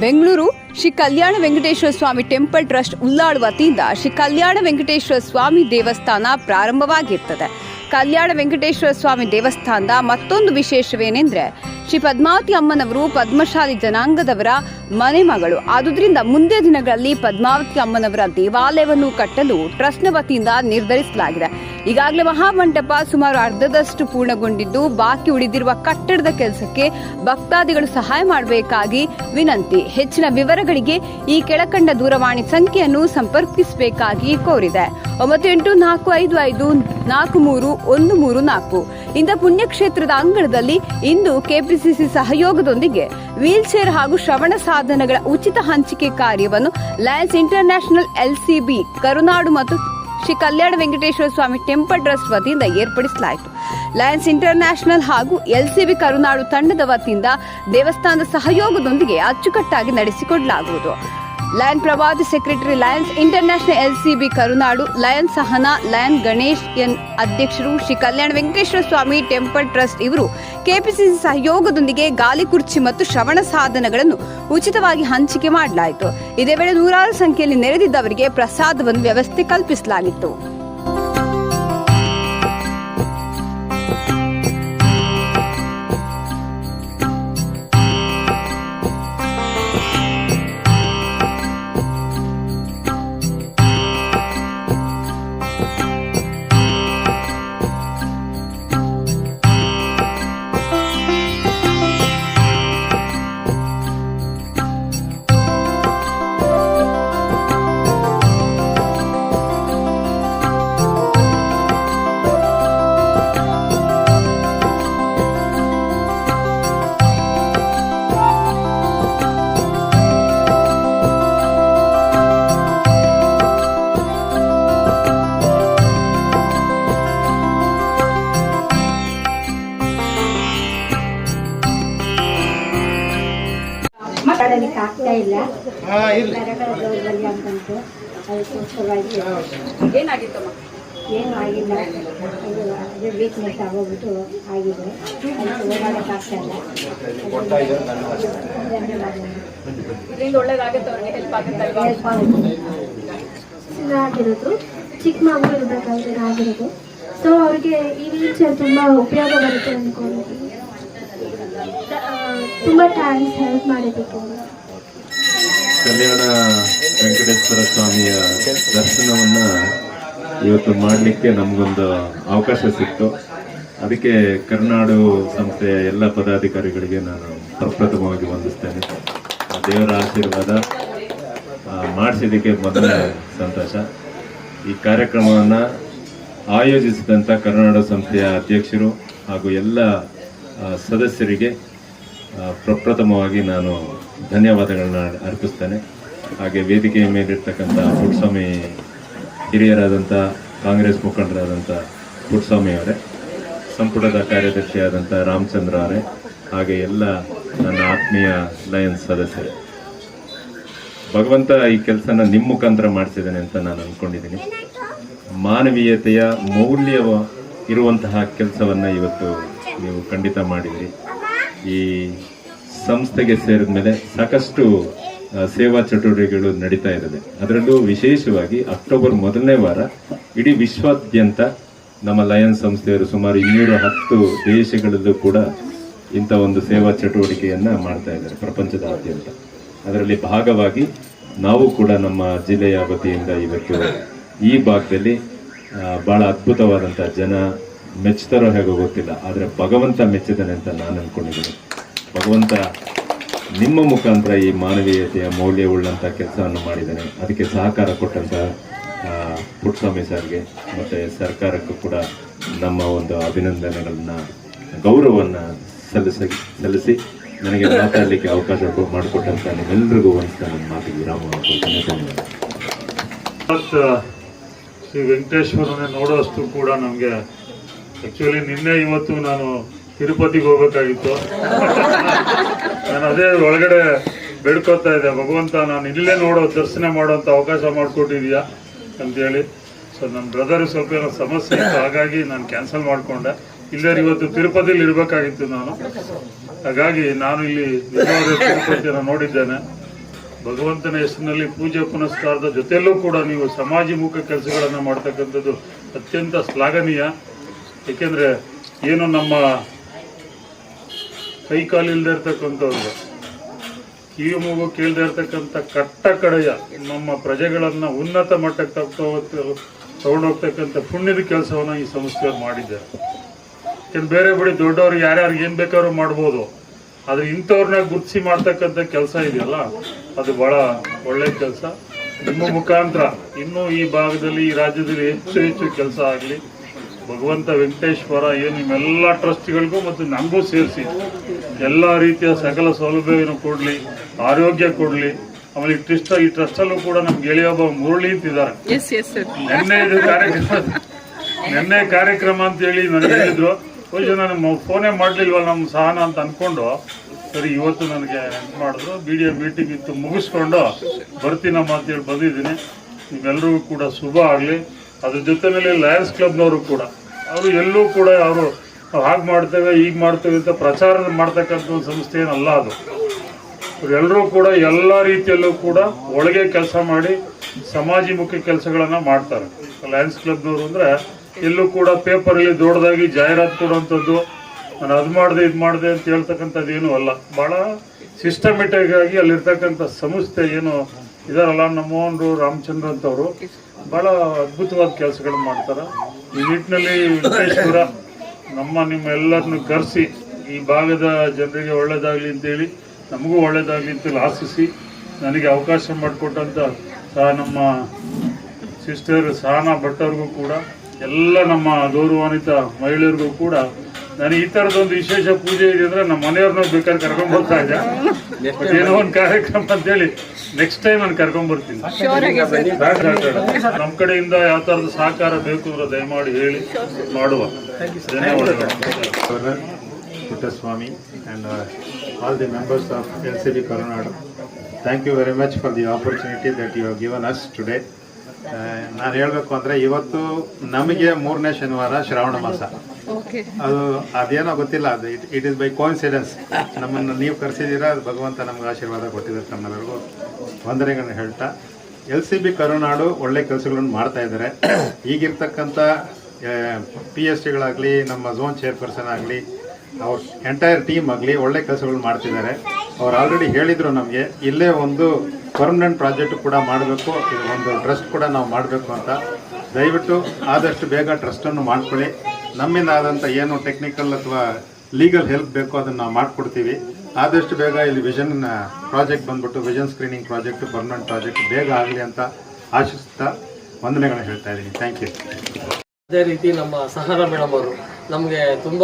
ಬೆಂಗಳೂರು ಶ್ರೀ ಕಲ್ಯಾಣ ವೆಂಕಟೇಶ್ವರ ಸ್ವಾಮಿ temple trust Ullal ವತಿಯಿಂದ ಶ್ರೀ ಕಲ್ಯಾಣ ವೆಂಕಟೇಶ್ವರ ಸ್ವಾಮಿ ದೇವಸ್ಥಾನ ಪ್ರಾರಂಭವಾಗಿರ್ತದೆ. ಕಲ್ಯಾಣ ವೆಂಕಟೇಶ್ವರ ಸ್ವಾಮಿ ದೇವಸ್ಥಾನದ ಮತ್ತೊಂದು ವಿಶೇಷವೇನೆಂದ್ರೆ ಶ್ರೀ ಪದ್ಮಾವತಿ ಅಮ್ಮನವರು ಪದ್ಮಶಾಲಿ ಜನಾಂಗದವರ ಮನೆ ಮಗಳು. ಆದುದರಿಂದ ಮುಂದೆ ದಿನಗಳಲ್ಲಿ ಪದ್ಮಾವತಿ ಅಮ್ಮನವರ ದೇವಾಲಯವನ್ನು ಕಟ್ಟಲು ಟ್ರಸ್ಟ್ನ ವತಿಯಿಂದ ನಿರ್ಧರಿಸಲಾಗಿದೆ. ಈಗಾಗಲೇ ಮಹಾಮಂಟಪ ಸುಮಾರು ಅರ್ಧದಷ್ಟು ಪೂರ್ಣಗೊಂಡಿದ್ದು, ಬಾಕಿ ಉಳಿದಿರುವ ಕಟ್ಟಡದ ಕೆಲಸಕ್ಕೆ ಭಕ್ತಾದಿಗಳು ಸಹಾಯ ಮಾಡಬೇಕಾಗಿ ವಿನಂತಿ. ಹೆಚ್ಚಿನ ವಿವರಗಳಿಗೆ ಈ ಕೆಳಕಂಡ ದೂರವಾಣಿ ಸಂಖ್ಯೆಯನ್ನು ಸಂಪರ್ಕಿಸಬೇಕಾಗಿ ಕೋರಿದೆ. ಒಂಬತ್ತು ಎಂಟು ನಾಲ್ಕು ಐದು ಐದು ನಾಲ್ಕು ಮೂರು ಒಂದು ಮೂರು ನಾಲ್ಕು. ಇಂಥ ಪುಣ್ಯಕ್ಷೇತ್ರದ ಅಂಗಳದಲ್ಲಿ ಇಂದು ಕೆಪಿಸಿಸಿ ಸಹಯೋಗದೊಂದಿಗೆ ವೀಲ್ ಚೇರ್ ಹಾಗೂ ಶ್ರವಣ ಸಾಧನಗಳ ಉಚಿತ ಹಂಚಿಕೆ ಕಾರ್ಯವನ್ನು ಲಯನ್ಸ್ ಇಂಟರ್ನ್ಯಾಷನಲ್ ಎಲ್ಸಿಬಿ, ಕರುನಾಡು ಮತ್ತು ಶ್ರೀ ಕಲ್ಯಾಣ ವೆಂಕಟೇಶ್ವರ ಸ್ವಾಮಿ ಟೆಂಪಲ್ ಟ್ರಸ್ಟ್ ವತಿಯಿಂದ ಏರ್ಪಡಿಸಲಾಯಿತು. ಲಯನ್ಸ್ ಇಂಟರ್ನ್ಯಾಷನಲ್ ಹಾಗೂ ಎಲ್ಸಿಬಿ ಕರುನಾಡು ತಂಡದ ವತಿಯಿಂದ ದೇವಸ್ಥಾನದ ಸಹಯೋಗದೊಂದಿಗೆ ಅಚ್ಚುಕಟ್ಟಾಗಿ ನಡೆಸಿಕೊಡಲಾಗುವುದು. Lion Pravadi secretary lions international LCB Karunadu lion Sahana, lion Ganesh N ಅಧ್ಯಕ್ಷರು ಶ್ರೀ ಕಲ್ಯಾಣ ವೆಂಕಟೇಶ್ವರ ಸ್ವಾಮಿ ಟೆಂಪಲ್ ಟ್ರಸ್ಟ್ ಇವರು ಕೆಪಿಸಿಸಿ ಸಹಯೋಗದೊಂದಿಗೆ ಗಾಲಿ ಕುರ್ಚಿ ಮತ್ತು ಶ್ರವಣ ಸಾಧನಗಳನ್ನು ಉಚಿತವಾಗಿ ಹಂಚಿಕೆ ಮಾಡಲಾಯಿತು. ಇದೇ ವೇಳೆ ನೂರಾರು ಸಂಖ್ಯೆಯಲ್ಲಿ ನೆರೆದಿದ್ದವರಿಗೆ ಪ್ರಸಾದವನ್ನು ವ್ಯವಸ್ಥೆ ಕಲ್ಪಿಸಲಾಗಿತ್ತು. ಆಗ್ತಾ ಇಲ್ಲ. ಅಂತಂತು ಅದಕ್ಕೋಸ್ಕರವಾಗಿ ಏನಾಗಿತ್ತಮ್ಮ? ಏನು ಆಗಿಲ್ಲ. ಅದು ಅದೇ ವೀಕ್ನೆಸ್ ಆಗೋಗ್ಬಿಟ್ಟು ಆಗಿದೆ. ಅದಕ್ಕೆ ಇಲ್ಲ. ಧನ್ಯವಾದಗಳು ಇದರಿಂದ ಒಳ್ಳೇದಾಗುತ್ತೆ ಅವ್ರಿಗೆ ಹೆಲ್ಪ್ ಆಗುತ್ತಲ್ವಾ ಹೆಲ್ಪ್ ಆಗುತ್ತೆ. ಆಗಿರೋದು ಚಿಕ್ಕ ಮಗು ಇರಬೇಕಾದ್ರೆ ಆಗಿರೋದು ಸೊ ಅವ್ರಿಗೆ ಈ ವೀಲ್ ತುಂಬಾ ತುಂಬ ಉಪಯೋಗ ಬರುತ್ತೆ ಅಂದ್ಕೊಂಡಿದ್ದೀನಿ. ತುಂಬ ಥ್ಯಾಂಕ್ಸ್ ಹೆಲ್ಪ್ ಮಾಡಿದ್ದಕ್ಕೆ. ಕಲ್ಯಾಣ ವೆಂಕಟೇಶ್ವರ ಸ್ವಾಮಿಯ ದರ್ಶನವನ್ನ ಇವತ್ತು ಮಾಡಲಿಕ್ಕೆ ನಮಗೊಂದು ಅವಕಾಶ ಸಿಕ್ತು. ಅದಕ್ಕೆ ಕರ್ನಾಡು ಸಂಸ್ಥೆಯ ಎಲ್ಲ ಪದಾಧಿಕಾರಿಗಳಿಗೆ ನಾನು ಪ್ರಪ್ರಥಮವಾಗಿ ವಂದಿಸ್ತೇನೆ. ದೇವರ ಆಶೀರ್ವಾದ ಮಾಡಿಸಿದ್ದಕ್ಕೆ ಮೊದಲೇ ಸಂತೋಷ. ಈ ಕಾರ್ಯಕ್ರಮವನ್ನು ಆಯೋಜಿಸಿದಂಥ ಕರ್ನಾಟಕ ಸಂಸ್ಥೆಯ ಅಧ್ಯಕ್ಷರು ಹಾಗೂ ಎಲ್ಲ ಸದಸ್ಯರಿಗೆ ಪ್ರಪ್ರಥಮವಾಗಿ ನಾನು ಧನ್ಯವಾದಗಳನ್ನ ಅರ್ಪಿಸ್ತೇನೆ. ಹಾಗೆ ವೇದಿಕೆಯ ಮೇಲಿರ್ತಕ್ಕಂಥ ಪುಟ್ಟಸ್ವಾಮಿ ಹಿರಿಯರಾದಂಥ ಕಾಂಗ್ರೆಸ್ ಮುಖಂಡರಾದಂಥ ಪುಟ್ಟಸ್ವಾಮಿ ಅವರೇ, ಸಂಪುಟದ ಕಾರ್ಯದರ್ಶಿಯಾದಂಥ ರಾಮಚಂದ್ರ ಅವರೇ, ಹಾಗೆ ಎಲ್ಲ ನನ್ನ ಆತ್ಮೀಯ ಲಯನ್ಸ್ ಸದಸ್ಯರೇ. ಭಗವಂತ ಈ ಕೆಲಸನ ನಿಮ್ಮ ಮುಖಾಂತರ ಮಾಡಿಸಿದ್ದಾನೆ ಅಂತ ನಾನು ಅಂದ್ಕೊಂಡಿದ್ದೀನಿ ಮಾನವೀಯತೆಯ ಮೌಲ್ಯ ಇರುವಂತಹ ಕೆಲಸವನ್ನು ಇವತ್ತು ನೀವು ಖಂಡಿತ ಮಾಡಿದ್ರಿ. ಈ ಸಂಸ್ಥೆಗೆ ಸೇರಿದ ಮೇಲೆ ಸಾಕಷ್ಟು ಸೇವಾ ಚಟುವಟಿಕೆಗಳು ನಡೀತಾ ಇದ್ದಾವೆ. ಅದರಲ್ಲೂ ವಿಶೇಷವಾಗಿ ಅಕ್ಟೋಬರ್ ಮೊದಲನೇ ವಾರ ಇಡೀ ವಿಶ್ವಾದ್ಯಂತ ನಮ್ಮ ಲಯನ್ ಸಂಸ್ಥೆಯವರು ಸುಮಾರು ಇನ್ನೂರ ಹತ್ತು ದೇಶಗಳಲ್ಲೂ ಕೂಡ ಇಂಥ ಒಂದು ಸೇವಾ ಚಟುವಟಿಕೆಯನ್ನು ಮಾಡ್ತಾ ಇದ್ದಾರೆ ಪ್ರಪಂಚದಾದ್ಯಂತ. ಅದರಲ್ಲಿ ಭಾಗವಾಗಿ ನಾವು ಕೂಡ ನಮ್ಮ ಜಿಲ್ಲೆಯ ವತಿಯಿಂದ ಇವತ್ತು ಈ ಭಾಗದಲ್ಲಿ ಭಾಳ ಅದ್ಭುತವಾದಂಥ ಜನ ಮೆಚ್ಚುತ್ತಾರೋ ಹೇಗೋ ಗೊತ್ತಿಲ್ಲ, ಆದರೆ ಭಗವಂತ ಮೆಚ್ಚಿದ್ದಾನೆ ಅಂತ ನಾನು ಅನ್ಕೊಂಡಿದ್ದೀನಿ. ಭಗವಂತ ನಿಮ್ಮ ಮುಖಾಂತರ ಈ ಮಾನವೀಯತೆಯ ಮೌಲ್ಯವುಳ್ಳಂಥ ಕೆಲಸವನ್ನು ಮಾಡಿದ್ದಾನೆ. ಅದಕ್ಕೆ ಸಹಕಾರ ಕೊಟ್ಟಂತಹ ಪುಟ್ಟಸ್ವಾಮಿ ಸರ್ಗೆ, ಮತ್ತು ಸರ್ಕಾರಕ್ಕೂ ಕೂಡ ನಮ್ಮ ಒಂದು ಅಭಿನಂದನೆಗಳನ್ನು, ಗೌರವವನ್ನು ಸಲ್ಲಿಸ, ಸಲ್ಲಿಸಿ ನನಗೆ ಮಾತಾಡಲಿಕ್ಕೆ ಅವಕಾಶ ಮಾಡಿಕೊಟ್ಟಂತ ನಿಮ್ಮೆಲ್ಲರಿಗೂ ಒಂದ್ಸಲ ನನ್ನ ಮಾತಿಗೆ ವಿರಾಮ ಶ್ರೀ ವೆಂಕಟೇಶ್ವರನೇ ನೋಡೋಷ್ಟು ಕೂಡ ನಮಗೆ ಆ್ಯಕ್ಚುಲಿ ನಿನ್ನೆ ಇವತ್ತು ನಾನು ತಿರುಪತಿಗೆ ಹೋಗ್ಬೇಕಾಗಿತ್ತು. ನಾನು ಅದೇ ಒಳಗಡೆ ಬೇಡ್ಕೋತಾ ಇದ್ದೆ. ಭಗವಂತ, ನಾನು ಇಲ್ಲೇ ನೋಡೋ, ದರ್ಶನ ಮಾಡೋಂಥ ಅವಕಾಶ ಮಾಡಿಕೊಟ್ಟಿದ್ಯಾ ಅಂತೇಳಿ. ಸೊ ನನ್ನ ಬ್ರದರ್ ಸ್ವಲ್ಪ ಏನೋ ಸಮಸ್ಯೆ ಇತ್ತು. ಹಾಗಾಗಿ ನಾನು ಕ್ಯಾನ್ಸಲ್ ಮಾಡಿಕೊಂಡೆ. ಇಲ್ಲೇ ಇವತ್ತು ತಿರುಪತಿಲಿ ಇರಬೇಕಾಗಿತ್ತು ನಾನು. ಹಾಗಾಗಿ ನಾನು ಇಲ್ಲಿ ತಿರುಪತಿಯನ್ನು ನೋಡಿದ್ದೇನೆ. ಭಗವಂತನ ಹೆಸರಿನಲ್ಲಿ ಪೂಜೆ ಪುನಸ್ಕಾರದ ಜೊತೆಯಲ್ಲೂ ಕೂಡ ನೀವು ಸಮಾಜಮುಖ ಕೆಲಸಗಳನ್ನು ಮಾಡ್ತಕ್ಕಂಥದ್ದು ಅತ್ಯಂತ ಶ್ಲಾಘನೀಯ. ಏಕೆಂದರೆ ಏನು ನಮ್ಮ ಕೈ ಕಾಲಿಲ್ಲದೆ ಇರ್ತಕ್ಕಂಥವ್ರು. ಕಿವಿ ಮೂಗು ಕೇಳದೆ ಇರ್ತಕ್ಕಂಥ ಕಟ್ಟ ಕಡೆಯ ನಮ್ಮ ಪ್ರಜೆಗಳನ್ನು ಉನ್ನತ ಮಟ್ಟಕ್ಕೆ ತಗೊಂಡು ತಗೊಂಡೋಗ್ತಕ್ಕಂಥ ಪುಣ್ಯದ ಕೆಲಸವನ್ನು ಈ ಸಂಸ್ಥೆಯವ್ರು ಮಾಡಿದ್ದಾರೆ. ಯಾಕೆಂದ್ರೆ ಬೇರೆ ಬಡಿ ದೊಡ್ಡವ್ರು ಯಾರ್ಯಾರು ಏನು ಬೇಕಾದ್ರೂ ಮಾಡ್ಬೋದು. ಆದರೆ ಇಂಥವ್ರನ್ನ ಗುರುತಿಸಿ ಮಾಡ್ತಕ್ಕಂಥ ಕೆಲಸ ಇದೆಯಲ್ಲ, ಅದು ಬಹಳ ಒಳ್ಳೆ ಕೆಲಸ. ನಿಮ್ಮ ಮುಖಾಂತರ ಇನ್ನೂ ಈ ಭಾಗದಲ್ಲಿ, ಈ ರಾಜ್ಯದಲ್ಲಿ ಹೆಚ್ಚು ಹೆಚ್ಚು ಕೆಲಸ ಆಗಲಿ. ಭಗವಂತ ವೆಂಕಟೇಶ್ವರ ಏನು ನಿಮ್ಮೆಲ್ಲ ಟ್ರಸ್ಟ್ಗಳಿಗೂ ಮತ್ತು ನಮಗೂ ಸೇರಿಸಿ ಎಲ್ಲ ರೀತಿಯ ಸಕಲ ಸೌಲಭ್ಯವನ್ನು ಕೊಡಲಿ ಆರೋಗ್ಯ ಕೊಡಲಿ. ಆಮೇಲೆ ಈ ಟ್ರಸ್ಟ್ ಈ ಟ್ರಸ್ಟಲ್ಲೂ ಕೂಡ ನಮ್ಮ ಗೆಳೆಯೊಬ್ಬ ಮುರಳಿ ಅಂತಿದ್ದಾರೆ ನಿನ್ನೆ ಇದು ಕಾರ್ಯಕ್ರಮ ನಿನ್ನೆ ಕಾರ್ಯಕ್ರಮ ಅಂತ ಹೇಳಿ ನನಗೆ ಹೇಳಿದ್ರು. ಬಹುಶಃ ನಾನು ಫೋನೇ ಮಾಡಲಿಲ್ವ ನಮ್ಮ ಸಹನ ಅಂತ ಅಂದ್ಕೊಂಡು ಸರಿ ಇವತ್ತು ನನಗೆ ನೆನ್ಪು ಮಾಡಿದ್ರು. ಬಿ ಡಿ ಎ ಮೀಟಿಂಗ್ ಇತ್ತು ಮುಗಿಸ್ಕೊಂಡು ಬರ್ತೀನಮ್ಮ ಅಂತೇಳಿ ಬಂದಿದ್ದೀನಿ. ನಿಮ್ಮೆಲ್ಲರಿಗೂ ಕೂಡ ಶುಭ ಆಗಲಿ. ಅದ್ರ ಜೊತೆಯಲ್ಲಿ ಲಯನ್ಸ್ ಕ್ಲಬ್ನವರು ಕೂಡ, ಅವರು ಎಲ್ಲೂ ಕೂಡ ಅವರು ಹಾಗೆ ಮಾಡ್ತೇವೆ ಈಗ ಮಾಡ್ತೇವೆ ಅಂತ ಪ್ರಚಾರ ಮಾಡ್ತಕ್ಕಂಥ ಒಂದು ಸಂಸ್ಥೆ ಏನಲ್ಲ ಅದು. ಎಲ್ಲರೂ ಕೂಡ ಎಲ್ಲ ರೀತಿಯಲ್ಲೂ ಕೂಡ ಒಳಗೆ ಕೆಲಸ ಮಾಡಿ ಸಮಾಜಮುಖಿ ಕೆಲಸಗಳನ್ನು ಮಾಡ್ತಾರೆ. ಲಯನ್ಸ್ ಕ್ಲಬ್ನವರು ಅಂದರೆ ಎಲ್ಲೂ ಕೂಡ ಪೇಪರಲ್ಲಿ ದೊಡ್ಡದಾಗಿ ಜಾಹೀರಾತು ಕೊಡುವಂಥದ್ದು, ನಾನು ಅದು ಮಾಡಿದೆ, ಇದು ಮಾಡಿದೆ ಅಂತ ಹೇಳ್ತಕ್ಕಂಥದ್ದು ಏನೂ ಅಲ್ಲ. ಭಾಳ ಸಿಸ್ಟಮೆಟಿಕ್ ಆಗಿ ಅಲ್ಲಿರ್ತಕ್ಕಂಥ ಸಂಸ್ಥೆ ಏನು, ಇದಾರಲ್ಲ ನಮ್ಮ ಮೋಹನ್ರು ರಾಮಚಂದ್ರ ಅಂತವರು ಭಾಳ ಅದ್ಭುತವಾದ ಕೆಲಸಗಳು ಮಾಡ್ತಾರೆ. ಈ ನಿಟ್ಟಿನಲ್ಲಿ ವೆಂಕಟೇಶ್ವರ ನಮ್ಮ ನಿಮ್ಮ ಎಲ್ಲರನ್ನು ಕರೆಸಿ ಈ ಭಾಗದ ಜನರಿಗೆ ಒಳ್ಳೇದಾಗಲಿ ಅಂತೇಳಿ ನಮಗೂ ಒಳ್ಳೇದಾಗಲಿ ಅಂತೇಳಿ ಆಶಿಸಿ ನನಗೆ ಅವಕಾಶ ಮಾಡಿಕೊಟ್ಟಂಥ ಸಹ ನಮ್ಮ ಸಿಸ್ಟರ್ ಸಹನಾ ಭಟ್ಟವ್ರಿಗೂ ಕೂಡ, ಎಲ್ಲ ನಮ್ಮ ಗೌರವಾನ್ವಿತ ಮಹಿಳೆಯರಿಗೂ ಕೂಡ ನಾನು ಈ ಥರದೊಂದು ವಿಶೇಷ ಪೂಜೆ ಇದೆ ಅಂದರೆ ನಮ್ಮ ಮನೆಯವ್ರನ್ನ ಬೇಕಾದ್ರೆ ಕರ್ಕೊಂಡ್ ಬರ್ತಾ ಇದ್ದ. ಏನೋ ಒಂದು ಕಾರ್ಯಕ್ರಮ ಅಂತೇಳಿ ನೆಕ್ಸ್ಟ್ ಟೈಮ್ ನಾನು ಕರ್ಕೊಂಡ್ ಬರ್ತೀನಿ. ನಮ್ಮ ಕಡೆಯಿಂದ ಯಾವ ತರದ ಸಹಕಾರ ಬೇಕು ಅಂದ್ರೆ ದಯಮಾಡಿ ಹೇಳಿ ಮಾಡುವ. ಧನ್ಯವಾದಗಳು. And all the members of L C B Karunadu thank you very much for the opportunity that you you have given us today. ನಾನು ಹೇಳಬೇಕು ಅಂದರೆ ಇವತ್ತು ನಮಗೆ ಮೂರನೇ ಶನಿವಾರ ಶ್ರಾವಣ ಮಾಸ. ಅದು, ಅದೇನೋ ಗೊತ್ತಿಲ್ಲ, ಅದು it it is by coincidence ನಮ್ಮನ್ನು ನೀವು ಕರೆಸಿದ್ದೀರಾ, ಅದು ಭಗವಂತ ನಮ್ಗೆ ಆಶೀರ್ವಾದ ಕೊಟ್ಟಿದ್ದಾರೆ ತಮ್ಮೆಲ್ಲರಿಗೂ ವಂದನೆಗಳನ್ನ ಹೇಳ್ತಾ. ಎಲ್ ಸಿ ಬಿ ಕರುನಾಡು ಒಳ್ಳೆ ಕೆಲಸಗಳನ್ನು ಮಾಡ್ತಾ ಇದ್ದಾರೆ. ಈಗಿರ್ತಕ್ಕಂಥ ಪಿ ಎಸ್ ಟಿಗಳಾಗಲಿ ನಮ್ಮ ಝೋನ್ ಚೇರ್ಪರ್ಸನ್ ಆಗಲಿ, ಅವ್ರ ಎಂಟೈರ್ ಟೀಮ್ ಆಗಲಿ ಒಳ್ಳೆ ಕೆಲಸಗಳು ಮಾಡ್ತಿದ್ದಾರೆ. ಅವ್ರು ಆಲ್ರೆಡಿ ಹೇಳಿದರು ನಮಗೆ, ಇಲ್ಲೇ ಒಂದು ಪರ್ಮನೆಂಟ್ ಪ್ರಾಜೆಕ್ಟ್ ಕೂಡ ಮಾಡಬೇಕು ಒಂದು ಟ್ರಸ್ಟ್ ಕೂಡ ನಾವು ಮಾಡಬೇಕು ಅಂತ. ದಯವಿಟ್ಟು ಆದಷ್ಟು ಬೇಗ ಟ್ರಸ್ಟನ್ನು ಮಾಡ್ಕೊಳ್ಳಿ. ನಮ್ಮಿಂದ ಆದಂಥ ಏನು ಟೆಕ್ನಿಕಲ್ ಅಥವಾ ಲೀಗಲ್ ಹೆಲ್ಪ್ ಬೇಕು ಅದನ್ನು ನಾವು ಮಾಡಿಕೊಡ್ತೀವಿ. ಆದಷ್ಟು ಬೇಗ ಇಲ್ಲಿ ವಿಷನ್ ಪ್ರಾಜೆಕ್ಟ್ ಬಂದ್ಬಿಟ್ಟು vision screening project permanent project ಬೇಗ ಆಗಲಿ ಅಂತ ಆಶಿಸ್ತಾ ವಂದನೆಗಳನ್ನ ಹೇಳ್ತಾ ಇದ್ದೀನಿ. ಥ್ಯಾಂಕ್ ಯು ಅದೇ ರೀತಿ ನಮ್ಮ ಸಹನ ಮೇಡಮ್ ಅವರು ನಮಗೆ ತುಂಬ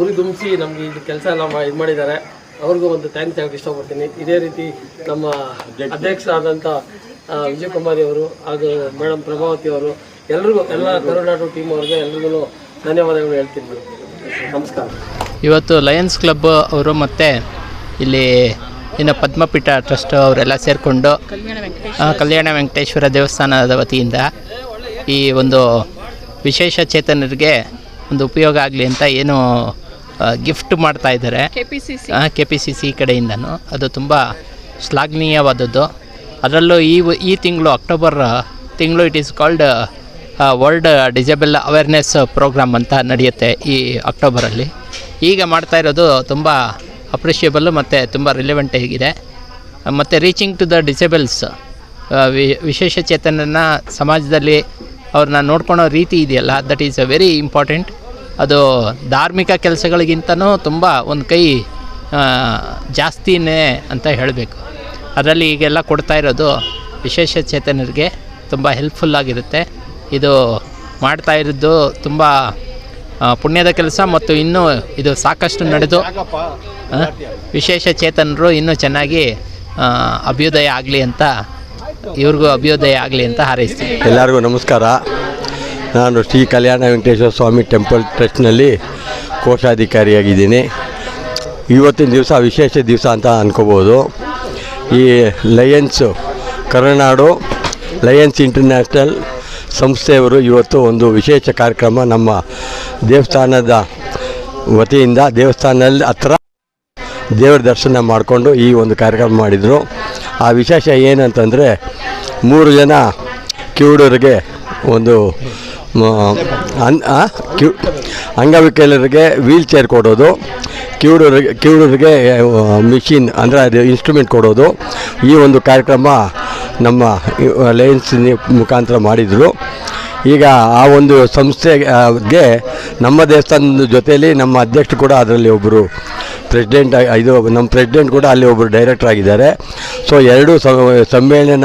ಉರಿದುಂಬಿಸಿ ನಮಗೆ ಇದು ಕೆಲಸ ಎಲ್ಲ ಇದು ಮಾಡಿದ್ದಾರೆ. ಅವ್ರಿಗೂ ಒಂದು ಥ್ಯಾಂಕ್ಸ್ ಹೇಳಕ್ಕೆ ಇಷ್ಟಪಡ್ತೀನಿ. ಇದೇ ರೀತಿ ನಮ್ಮ ಅಧ್ಯಕ್ಷರಾದಂಥ ಆ, ವಿಜಯ್ ಕುಮಾರಿ ಅವರು ಹಾಗೂ ಮೇಡಮ್ ಪ್ರಭಾವತಿ ಅವರು ಎಲ್ರಿಗೂ ಎಲ್ಲ ತಮಿಳುನಾಡು ಟೀಮ್ ಅವ್ರಿಗೆ ಎಲ್ರಿಗೂ ಧನ್ಯವಾದಗಳು ಹೇಳ್ತೀನಿ ಮೇಡಮ್ ನಮಸ್ಕಾರ. ಇವತ್ತು ಲಯನ್ಸ್ ಕ್ಲಬ್ ಅವರು ಮತ್ತು ಇಲ್ಲಿ ಇನ್ನು ಪದ್ಮಪೀಠ ಟ್ರಸ್ಟ್ ಅವರೆಲ್ಲ ಸೇರಿಕೊಂಡು ಕಲ್ಯಾಣ ವೆಂಕಟೇಶ್ವರ ದೇವಸ್ಥಾನದ ವತಿಯಿಂದ ಈ ಒಂದು ವಿಶೇಷ ಚೇತನರಿಗೆ ಒಂದು ಉಪಯೋಗ ಆಗಲಿ ಅಂತ ಏನು ಗಿಫ್ಟ್ ಮಾಡ್ತಾ ಇದ್ದಾರೆ. ಕೆ ಪಿ ಸಿ ಸಿ ಕಡೆಯಿಂದನೂ. ಅದು ತುಂಬ ಶ್ಲಾಘನೀಯವಾದದ್ದು. ಅದರಲ್ಲೂ ಈ ಈ ತಿಂಗಳು ಅಕ್ಟೋಬರ್ ತಿಂಗಳು it is called world disable awareness program ಅಂತ ನಡೆಯುತ್ತೆ ಈ ಅಕ್ಟೋಬರಲ್ಲಿ ಈಗ ಮಾಡ್ತಾ ಇರೋದು ತುಂಬ ಅಪ್ರಿಷಿಯೇಬಲ್ ಮತ್ತು ತುಂಬ ರಿಲೆವೆಂಟ್ ಆಗಿದೆ. ಮತ್ತು ರೀಚಿಂಗ್ ಟು ದ ಡಿಸೇಬಲ್ಸ್ ವಿಶೇಷ ಚೇತನನ ಸಮಾಜದಲ್ಲಿ ಅವ್ರನ್ನ ನೋಡ್ಕೊಳೋ ರೀತಿ ಇದೆಯಲ್ಲ that is a very important ಅದು ಧಾರ್ಮಿಕ ಕೆಲಸಗಳಿಗಿಂತನೂ ತುಂಬ ಒಂದು ಕೈ ಜಾಸ್ತಿನೇ ಅಂತ ಹೇಳಬೇಕು. ಅದರಲ್ಲಿ ಈಗೆಲ್ಲ ಕೊಡ್ತಾ ಇರೋದು ವಿಶೇಷ ಚೇತನರಿಗೆ ತುಂಬ ಹೆಲ್ಪ್ಫುಲ್ ಆಗಿರುತ್ತೆ. ಇದು ಮಾಡ್ತಾ ಇರೋದು ತುಂಬ ಪುಣ್ಯದ ಕೆಲಸ ಮತ್ತು ಇನ್ನೂ ಇದು ಸಾಕಷ್ಟು ನಡೆದು ವಿಶೇಷ ಚೇತನರು ಇನ್ನೂ ಚೆನ್ನಾಗಿ ಅಭ್ಯುದಯ ಆಗಲಿ ಅಂತ, ಇವ್ರಿಗೂ ಅಭ್ಯುದಯ ಆಗಲಿ ಅಂತ ಹಾರೈಸ್ತೀನಿ. ಎಲ್ಲರಿಗೂ ನಮಸ್ಕಾರ. ನಾನು ಶ್ರೀ ಕಲ್ಯಾಣ ವೆಂಕಟೇಶ್ವರ ಸ್ವಾಮಿ ಟೆಂಪಲ್ ಟ್ರಸ್ಟ್ನಲ್ಲಿ ಕೋಶಾಧಿಕಾರಿಯಾಗಿದ್ದೀನಿ. ಇವತ್ತಿನ ದಿವಸ ವಿಶೇಷ ದಿವಸ ಅಂತ ಅನ್ಕೋಬೋದು. ಈ ಲಯನ್ಸು ಕರುನಾಡು ಲಯನ್ಸ್ ಇಂಟರ್ನ್ಯಾಷನಲ್ ಸಂಸ್ಥೆಯವರು ಇವತ್ತು ಒಂದು ವಿಶೇಷ ಕಾರ್ಯಕ್ರಮ ನಮ್ಮ ದೇವಸ್ಥಾನದ ವತಿಯಿಂದ ದೇವಸ್ಥಾನದಲ್ಲಿ ಹತ್ರ ದೇವರ ದರ್ಶನ ಮಾಡಿಕೊಂಡು ಈ ಒಂದು ಕಾರ್ಯಕ್ರಮ ಮಾಡಿದರು. ಆ ವಿಶೇಷ ಏನಂತಂದರೆ ಮೂರು ಜನ ಕಿವುಡರಿಗೆ ಒಂದು ಅನ್ ಕ್ಯೂ, ಅಂಗವಿಕಲರಿಗೆ ವೀಲ್ ಚೇರ್ ಕೊಡೋದು. ಕಿವುಡರಿಗೆ ಕಿವುಡರಿಗೆ ಮಿಷಿನ್ ಅಂದರೆ ಅದು ಇನ್ಸ್ಟ್ರೂಮೆಂಟ್ ಕೊಡೋದು. ಈ ಒಂದು ಕಾರ್ಯಕ್ರಮ ನಮ್ಮ ಲಯನ್ಸ್ ಮುಖಾಂತರ ಮಾಡಿದರು. ಈಗ ಆ ಒಂದು ಸಂಸ್ಥೆಗೆ ನಮ್ಮ ದೇವಸ್ಥಾನದ ಜೊತೆಯಲ್ಲಿ ನಮ್ಮ ಅಧ್ಯಕ್ಷರು ಕೂಡ ಅದರಲ್ಲಿ ಒಬ್ಬರು ಪ್ರೆಸಿಡೆಂಟ್ ಇದು ನಮ್ಮ ಪ್ರೆಸಿಡೆಂಟ್ ಕೂಡ ಅಲ್ಲಿ ಒಬ್ಬರು ಡೈರೆಕ್ಟರ್ ಆಗಿದ್ದಾರೆ. ಸೊ ಎರಡೂ ಸಮ್ಮೇಳನ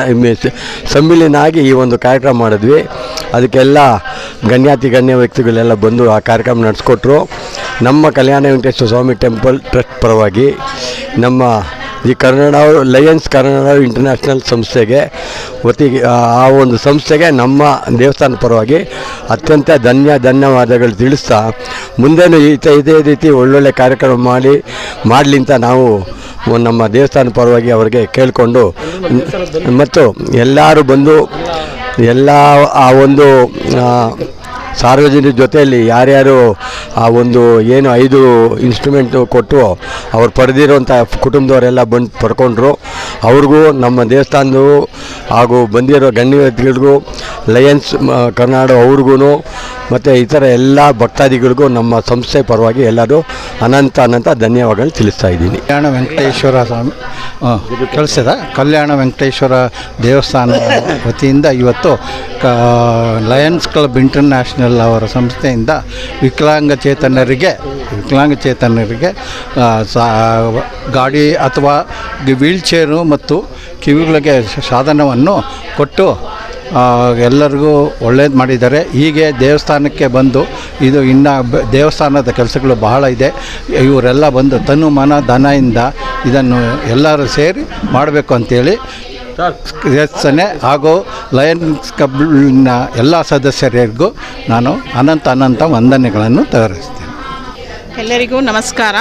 ಸಮ್ಮಿಲನ ಆಗಿ ಈ ಒಂದು ಕಾರ್ಯಕ್ರಮ ಮಾಡಿದ್ವಿ. ಅದಕ್ಕೆಲ್ಲ ಗಣ್ಯಾತಿ, ಗಣ್ಯ ವ್ಯಕ್ತಿಗಳೆಲ್ಲ ಬಂದು ಆ ಕಾರ್ಯಕ್ರಮ ನಡೆಸ್ಕೊಟ್ರು. ನಮ್ಮ ಕಲ್ಯಾಣ ವೆಂಕಟೇಶ್ವರ ಸ್ವಾಮಿ ಟೆಂಪಲ್ ಟ್ರಸ್ಟ್ ಪರವಾಗಿ ನಮ್ಮ ಈ ಕನ್ನಡ ಲಯನ್ಸ್ ಕನ್ನಡ ಇಂಟರ್ನ್ಯಾಷನಲ್ ಸಂಸ್ಥೆಗೆ ಒತ್ತಿಗೆ, ಆ- ಒಂದು ಸಂಸ್ಥೆಗೆ ನಮ್ಮ ದೇವಸ್ಥಾನ ಪರವಾಗಿ ಅತ್ಯಂತ ಧನ್ಯ ಧನ್ಯವಾದಗಳು ತಿಳಿಸ್ತಾ, ಮುಂದೇನು ಈ ಇದೇ ರೀತಿ ಒಳ್ಳೊಳ್ಳೆ ಕಾರ್ಯಕ್ರಮ ಮಾಡಿ, ಮಾಡಲಿ ಅಂತ ನಾವು ನಮ್ಮ ದೇವಸ್ಥಾನ ಪರವಾಗಿ ಅವರಿಗೆ ಕೇಳಿಕೊಂಡು, ಮತ್ತು ಎಲ್ಲರೂ ಬಂದು, ಎಲ್ಲ ಆ ಒಂದು ಸಾರ್ವಜನಿಕ ಜೊತೆಯಲ್ಲಿ ಯಾರ್ಯಾರು ಆ ಒಂದು ಏನು ಐದು ಇನ್ಸ್ಟ್ರೂಮೆಂಟು ಕೊಟ್ಟು ಅವ್ರು ಪಡೆದಿರುವಂಥ ಕುಟುಂಬದವರೆಲ್ಲ ಬಂದು ಪಡ್ಕೊಂಡ್ರು. ಅವ್ರಿಗೂ ನಮ್ಮ ದೇವಸ್ಥಾನದ್ದು ಹಾಗೂ ಬಂದಿರೋ ಗಣ್ಯ ವ್ಯಕ್ತಿಗಳಿಗೂ ಲಯನ್ಸ್ ಕರ್ನಾಟಕ ಅವ್ರಿಗೂ ಮತ್ತು ಇತರ ಎಲ್ಲ ಭಕ್ತಾದಿಗಳಿಗೂ ನಮ್ಮ ಸಂಸ್ಥೆ ಪರವಾಗಿ ಎಲ್ಲರೂ ಅನಂತ ಅನಂತ ಧನ್ಯವಾದಗಳು ತಿಳಿಸ್ತಾ ಇದ್ದೀನಿ. ಕಲ್ಯಾಣ ವೆಂಕಟೇಶ್ವರ ಸ್ವಾಮಿ ಕಳಿಸಿದ? ಕಲ್ಯಾಣ ವೆಂಕಟೇಶ್ವರ ದೇವಸ್ಥಾನ ವತಿಯಿಂದ ಇವತ್ತು, ಕ ಲಯನ್ಸ್ ಕ್ಲಬ್ ಇಂಟರ್ನ್ಯಾಷನಲ್ ಅವರ ಸಂಸ್ಥೆಯಿಂದ ವಿಕಲಾಂಗಚೇತನರಿಗೆ ವಿಕಲಾಂಗಚೇತನರಿಗೆ ಸಾ, ಗಾಡಿ ಅಥವಾ ವೀಲ್ಚೇರು ಮತ್ತು ಕಿವಿಗಳಿಗೆ ಸಾಧನವನ್ನು ಕೊಟ್ಟು ಎಲ್ಲರಿಗೂ ಒಳ್ಳೇದು ಮಾಡಿದ್ದಾರೆ. ಹೀಗೆ ದೇವಸ್ಥಾನಕ್ಕೆ ಬಂದು, ಇದು ಇನ್ನು ದೇವಸ್ಥಾನದ ಕೆಲಸಗಳು ಬಹಳ ಇದೆ. ಇವರೆಲ್ಲ ಬಂದು ತನು ಮನ ಧನದಿಂದ ಇದನ್ನು ಎಲ್ಲರೂ ಸೇರಿ ಮಾಡಬೇಕು ಅಂತೇಳಿ ಯೋಚನೆ ಹಾಗೂ ಲಯನ್ಸ್ ಕ್ಲಬ್ನ ಎಲ್ಲ ಸದಸ್ಯರಿಗೂ ನಾನು ಅನಂತ ಅನಂತ ವಂದನೆಗಳನ್ನು ತೋರಿಸ್ತೇನೆ. ಎಲ್ಲರಿಗೂ ನಮಸ್ಕಾರ.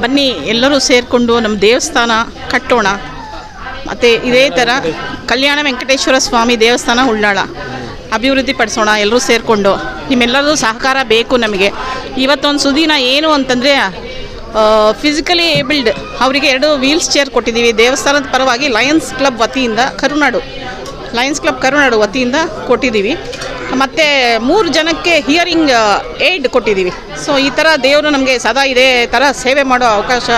ಬನ್ನಿ, ಎಲ್ಲರೂ ಸೇರಿಕೊಂಡು ನಮ್ಮ ದೇವಸ್ಥಾನ ಕಟ್ಟೋಣ. ಮತ್ತು ಇದೇ ಥರ ಕಲ್ಯಾಣ ವೆಂಕಟೇಶ್ವರ ಸ್ವಾಮಿ ದೇವಸ್ಥಾನ ಉಳ್ಳಾಳ. ಅಭಿವೃದ್ಧಿ ಪಡಿಸೋಣ, ಎಲ್ಲರೂ ಸೇರಿಕೊಂಡು. ನಿಮ್ಮೆಲ್ಲರದು ಸಹಕಾರ ಬೇಕು ನಮಗೆ. ಇವತ್ತೊಂದು ಸುದಿನ ಏನು ಅಂತಂದರೆ ಫಿಸಿಕಲಿ ಏಬಲ್ಡ್ ಅವರಿಗೆ ಎರಡು ವೀಲ್ಸ್ ಚೇರ್ ಕೊಟ್ಟಿದ್ದೀವಿ. ದೇವಸ್ಥಾನದ ಪರವಾಗಿ ಲಯನ್ಸ್ ಕ್ಲಬ್ ವತಿಯಿಂದ ಕರುನಾಡು. ಲಯನ್ಸ್ ಕ್ಲಬ್ ಕರುನಾಡು ವತಿಯಿಂದ ಕೊಟ್ಟಿದ್ದೀವಿ. ಮತ್ತು ಮೂರು ಜನಕ್ಕೆ ಹಿಯರಿಂಗ್ ಏಡ್ ಕೊಟ್ಟಿದ್ದೀವಿ. ಸೊ ಈ ಥರ ದೇವರು ನಮಗೆ ಸದಾ ಇದೇ ಥರ ಸೇವೆ ಮಾಡೋ ಅವಕಾಶ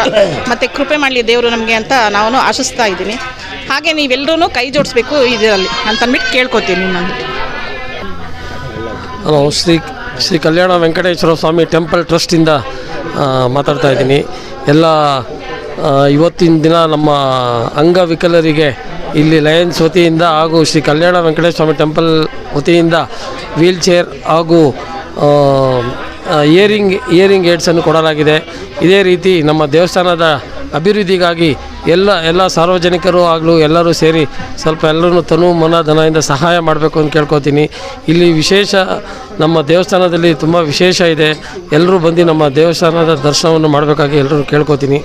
ಮತ್ತು ಕೃಪೆ ಮಾಡಲಿ ದೇವರು ನಮಗೆ ಅಂತ ನಾನು ಆಶಿಸ್ತಾ ಇದ್ದೀನಿ. ಹಾಗೆ ನೀವೆಲ್ಲರೂ ಕೈ ಜೋಡಿಸ್ಬೇಕು ಇದರಲ್ಲಿ. ಅಂತಂದ್ಬಿಟ್ಟು ಕೇಳ್ಕೊತೀನಿ ನಾನು ಶ್ರೀ ಶ್ರೀ ಕಲ್ಯಾಣ ವೆಂಕಟೇಶ್ವರ ಸ್ವಾಮಿ ಟೆಂಪಲ್ ಟ್ರಸ್ಟಿಂದ ಮಾತಾಡ್ತಾ ಇದ್ದೀನಿ. ಎಲ್ಲ ಇವತ್ತಿನ ದಿನ ನಮ್ಮ ಅಂಗವಿಕಲರಿಗೆ ಇಲ್ಲಿ ಲಯನ್ಸ್ ವತಿಯಿಂದ ಹಾಗೂ ಶ್ರೀ ಕಲ್ಯಾಣ ವೆಂಕಟೇಶ್ವರ ಟೆಂಪಲ್ ವತಿಯಿಂದ ವೀಲ್ ಚೇರ್ ಹಾಗೂ ಇಯರಿಂಗ್ ಇಯರಿಂಗ್ ಏಡ್ಸನ್ನು ಕೊಡಲಾಗಿದೆ. ಇದೇ ರೀತಿ ನಮ್ಮ ದೇವಸ್ಥಾನದ ಅಭಿವೃದ್ಧಿಗಾಗಿ ಎಲ್ಲ ಎಲ್ಲ ಸಾರ್ವಜನಿಕರು ಆಗಲೂ ಎಲ್ಲರೂ ಸೇರಿ ಸ್ವಲ್ಪ ಎಲ್ಲರೂ ತನು ಮನ ಧನದಿಂದ ಸಹಾಯ ಮಾಡಬೇಕು ಅಂತ ಕೇಳ್ಕೊತೀನಿ. ಇಲ್ಲಿ ವಿಶೇಷ ನಮ್ಮ ದೇವಸ್ಥಾನದಲ್ಲಿ ತುಂಬ ವಿಶೇಷ ಇದೆ. ಎಲ್ಲರೂ ಬಂದು ನಮ್ಮ ದೇವಸ್ಥಾನದ ದರ್ಶನವನ್ನು ಮಾಡಬೇಕಾಗಿ ಎಲ್ಲರೂ ಕೇಳ್ಕೊತೀನಿ.